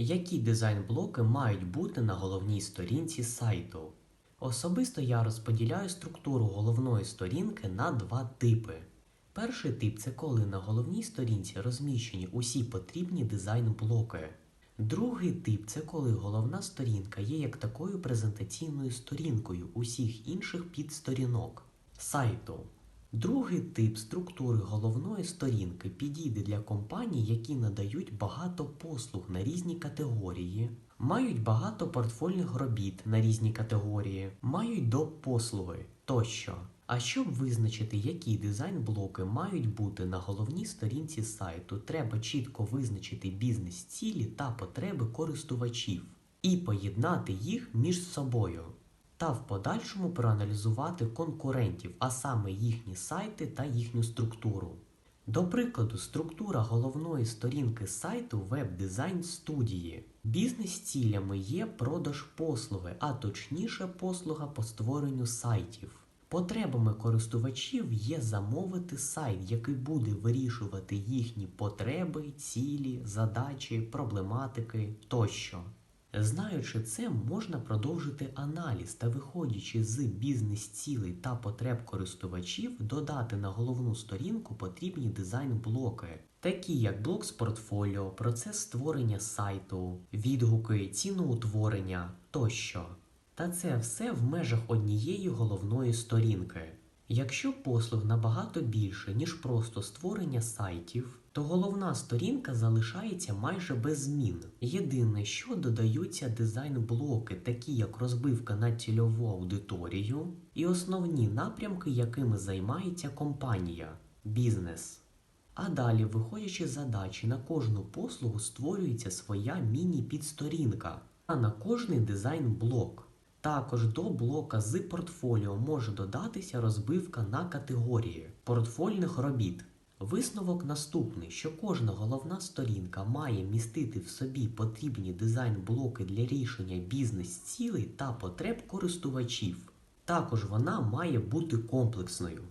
Які дизайн-блоки мають бути на головній сторінці сайту? Особисто я розподіляю структуру головної сторінки на два типи. Перший тип це коли на головній сторінці розміщені усі потрібні дизайн-блоки. Другий тип це коли головна сторінка є як такою презентаційною сторінкою усіх інших підсторінок сайту. Другий тип структури головної сторінки підійде для компаній, які надають багато послуг на різні категорії, мають багато портфольних робіт на різні категорії, мають доп. послуги тощо. А щоб визначити, які дизайн-блоки мають бути на головній сторінці сайту, треба чітко визначити бізнес-цілі та потреби користувачів і поєднати їх між собою та в подальшому проаналізувати конкурентів, а саме їхні сайти та їхню структуру. До прикладу, структура головної сторінки сайту веб-дизайн студії. Бізнес-цілями є продаж послуги, а точніше послуга по створенню сайтів. Потребами користувачів є замовити сайт, який буде вирішувати їхні потреби, цілі, задачі, проблематики тощо. Знаючи це, можна продовжити аналіз та, виходячи з бізнес-цілей та потреб користувачів, додати на головну сторінку потрібні дизайн-блоки, такі як блок з портфоліо, процес створення сайту, відгуки, ціноутворення тощо. Та це все в межах однієї головної сторінки. Якщо послуг набагато більше, ніж просто створення сайтів, то головна сторінка залишається майже без змін. Єдине, що додаються дизайн-блоки, такі як розбивка на цільову аудиторію, і основні напрямки, якими займається компанія бізнес. А далі, виходячи з задачі, на кожну послугу створюється своя міні-підсторінка, а на кожний дизайн-блок. Також до блока з портфоліо може додатися розбивка на категорії портфольних робіт. Висновок наступний, що кожна головна сторінка має містити в собі потрібні дизайн-блоки для рішення бізнес-цілей та потреб користувачів. Також вона має бути комплексною.